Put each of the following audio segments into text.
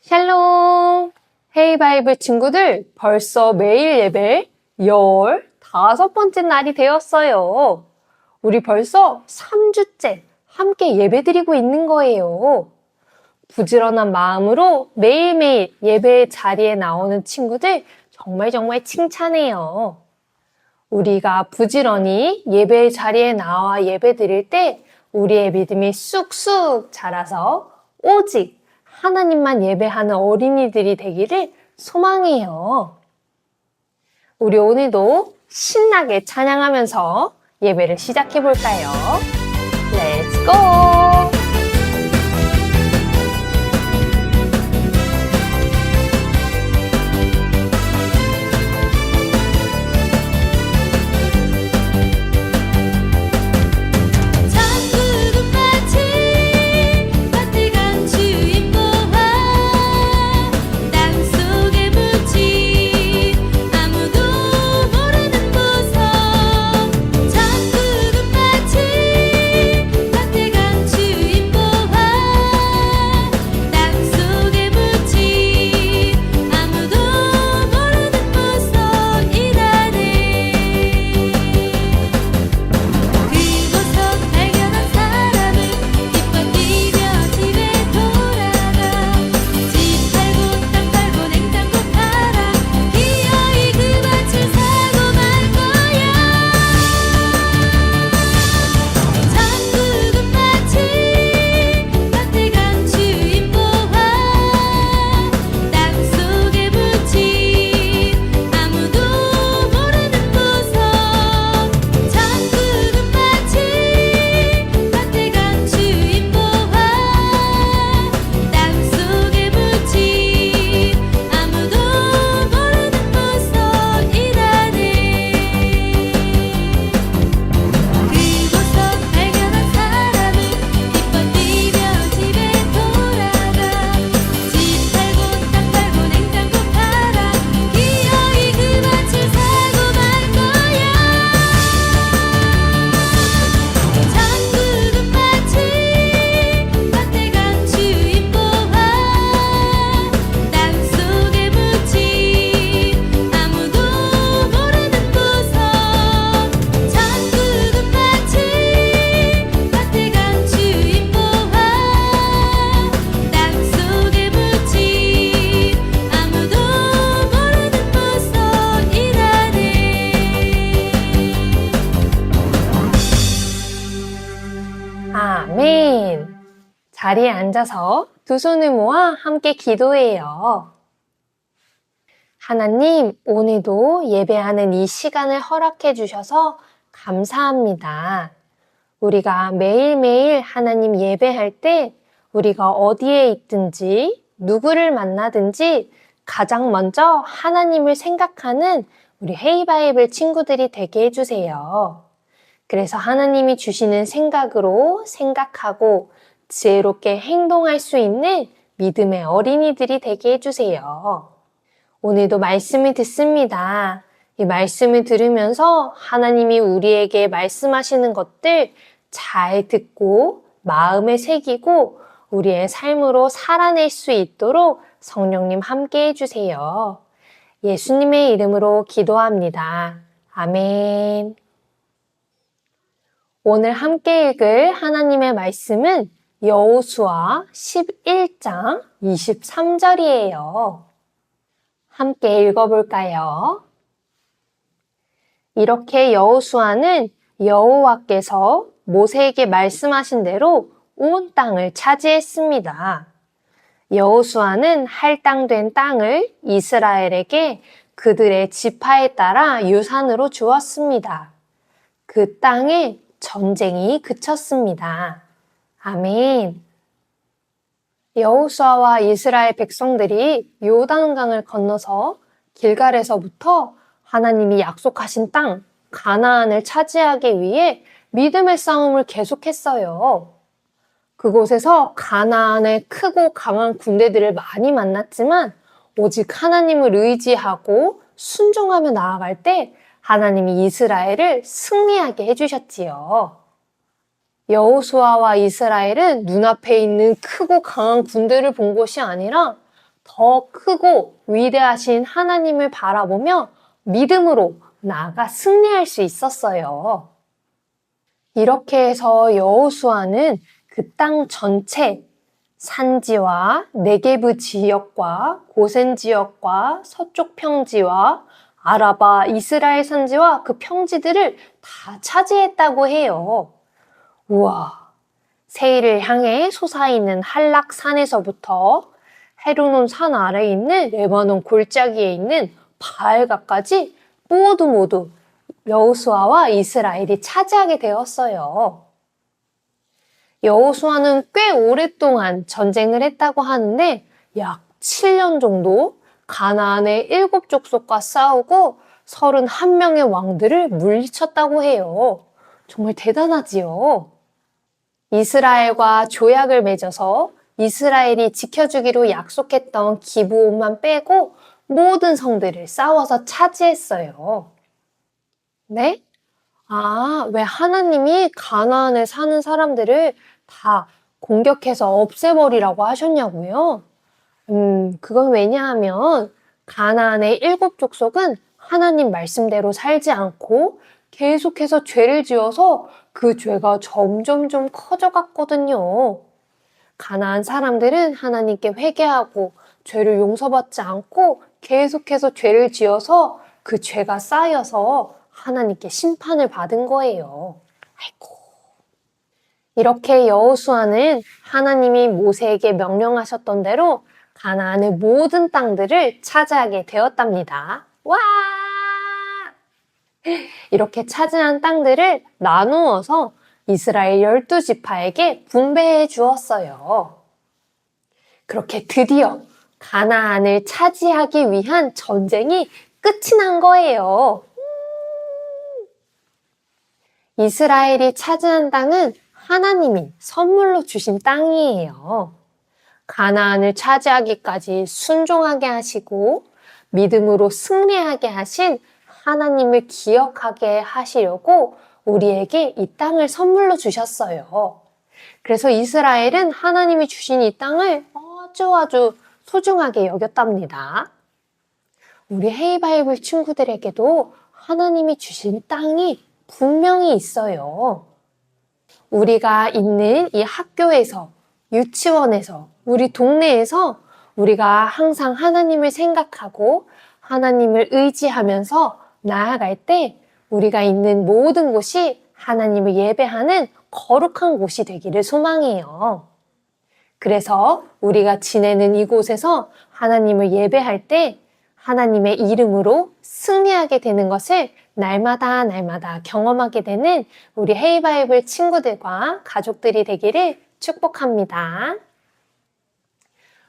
샬롬! 헤이바이블 친구들, 벌써 매일 예배 15번째 날이 되었어요. 우리 벌써 3주째 함께 예배 드리고 있는 거예요. 부지런한 마음으로 매일매일 예배 자리에 나오는 친구들 정말 정말 칭찬해요. 우리가 부지런히 예배 자리에 나와 예배 드릴 때 우리의 믿음이 쑥쑥 자라서 오직 하나님만 예배하는 어린이들이 되기를 소망해요. 우리 오늘도 신나게 찬양하면서 예배를 시작해 볼까요? Let's go! 자리에 앉아서 두 손을 모아 함께 기도해요. 하나님, 오늘도 예배하는 이 시간을 허락해 주셔서 감사합니다. 우리가 매일매일 하나님 예배할 때 우리가 어디에 있든지 누구를 만나든지 가장 먼저 하나님을 생각하는 우리 헤이바이블 친구들이 되게 해주세요. 그래서 하나님이 주시는 생각으로 생각하고 지혜롭게 행동할 수 있는 믿음의 어린이들이 되게 해주세요. 오늘도 말씀을 듣습니다. 이 말씀을 들으면서 하나님이 우리에게 말씀하시는 것들 잘 듣고 마음에 새기고 우리의 삶으로 살아낼 수 있도록 성령님 함께 해주세요. 예수님의 이름으로 기도합니다. 아멘. 오늘 함께 읽을 하나님의 말씀은 여호수아 11장 23절이에요. 함께 읽어볼까요? 이렇게 여호수아는 여호와께서 모세에게 말씀하신 대로 온 땅을 차지했습니다. 여호수아는 할당된 땅을 이스라엘에게 그들의 지파에 따라 유산으로 주었습니다. 그 땅에 전쟁이 그쳤습니다. 아멘. 여호수아와 이스라엘 백성들이 요단강을 건너서 길갈에서부터 하나님이 약속하신 땅 가나안을 차지하기 위해 믿음의 싸움을 계속했어요. 그곳에서 가나안의 크고 강한 군대들을 많이 만났지만 오직 하나님을 의지하고 순종하며 나아갈 때 하나님이 이스라엘을 승리하게 해주셨지요. 여호수아와 이스라엘은 눈앞에 있는 크고 강한 군대를 본 것이 아니라 더 크고 위대하신 하나님을 바라보며 믿음으로 나아가 승리할 수 있었어요. 이렇게 해서 여호수아는 그 땅 전체 산지와 네게브 지역과 고센 지역과 서쪽 평지와 아라바 이스라엘 산지와 그 평지들을 다 차지했다고 해요. 우와. 세일을 향해 솟아있는 한락산에서부터 헤르논 산 아래에 있는 레바논 골짜기에 있는 바알가까지 모두 모두 여호수아와 이스라엘이 차지하게 되었어요. 여호수아는 꽤 오랫동안 전쟁을 했다고 하는데 약 7년 정도 가나안의 일곱 족속과 싸우고 31명의 왕들을 물리쳤다고 해요. 정말 대단하지요. 이스라엘과 조약을 맺어서 이스라엘이 지켜주기로 약속했던 기브온만 빼고 모든 성들을 싸워서 차지했어요. 네? 아, 왜 하나님이 가나안에 사는 사람들을 다 공격해서 없애버리라고 하셨냐고요? 음, 그건 왜냐하면 가나안의 일곱 족속은 하나님 말씀대로 살지 않고 계속해서 죄를 지어서 그 죄가 점점점 커져갔거든요. 가나안 사람들은 하나님께 회개하고 죄를 용서받지 않고 계속해서 죄를 지어서 그 죄가 쌓여서 하나님께 심판을 받은 거예요. 아이고. 이렇게 여호수아는 하나님이 모세에게 명령하셨던 대로 가나안의 모든 땅들을 차지하게 되었답니다. 와! 이렇게 차지한 땅들을 나누어서 이스라엘 열두 지파에게 분배해 주었어요. 그렇게 드디어 가나안을 차지하기 위한 전쟁이 끝이 난 거예요. 이스라엘이 차지한 땅은 하나님이 선물로 주신 땅이에요. 가나안을 차지하기까지 순종하게 하시고 믿음으로 승리하게 하신 하나님을 기억하게 하시려고 우리에게 이 땅을 선물로 주셨어요. 그래서 이스라엘은 하나님이 주신 이 땅을 아주 아주 소중하게 여겼답니다. 우리 헤이바이블 친구들에게도 하나님이 주신 땅이 분명히 있어요. 우리가 있는 이 학교에서, 유치원에서, 우리 동네에서 우리가 항상 하나님을 생각하고 하나님을 의지하면서 나아갈 때 우리가 있는 모든 곳이 하나님을 예배하는 거룩한 곳이 되기를 소망해요. 그래서 우리가 지내는 이곳에서 하나님을 예배할 때 하나님의 이름으로 승리하게 되는 것을 날마다 날마다 경험하게 되는 우리 헤이바이블 친구들과 가족들이 되기를 축복합니다.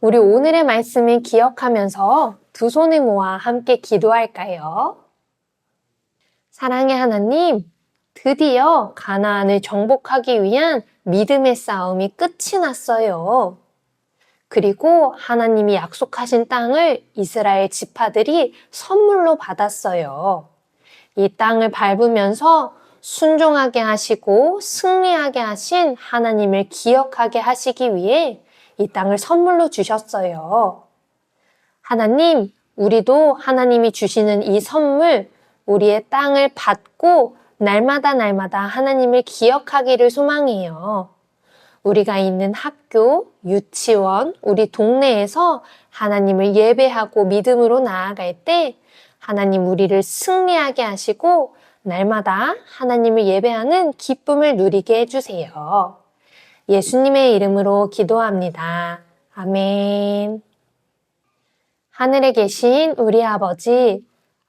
우리 오늘의 말씀을 기억하면서 두 손을 모아 함께 기도할까요? 사랑의 하나님, 드디어 가나안을 정복하기 위한 믿음의 싸움이 끝이 났어요. 그리고 하나님이 약속하신 땅을 이스라엘 지파들이 선물로 받았어요. 이 땅을 밟으면서 순종하게 하시고 승리하게 하신 하나님을 기억하게 하시기 위해 이 땅을 선물로 주셨어요. 하나님, 우리도 하나님이 주시는 이 선물, 우리의 땅을 받고 날마다 날마다 하나님을 기억하기를 소망해요. 우리가 있는 학교, 유치원, 우리 동네에서 하나님을 예배하고 믿음으로 나아갈 때 하나님 우리를 승리하게 하시고 날마다 하나님을 예배하는 기쁨을 누리게 해주세요. 예수님의 이름으로 기도합니다. 아멘. 하늘에 계신 우리 아버지,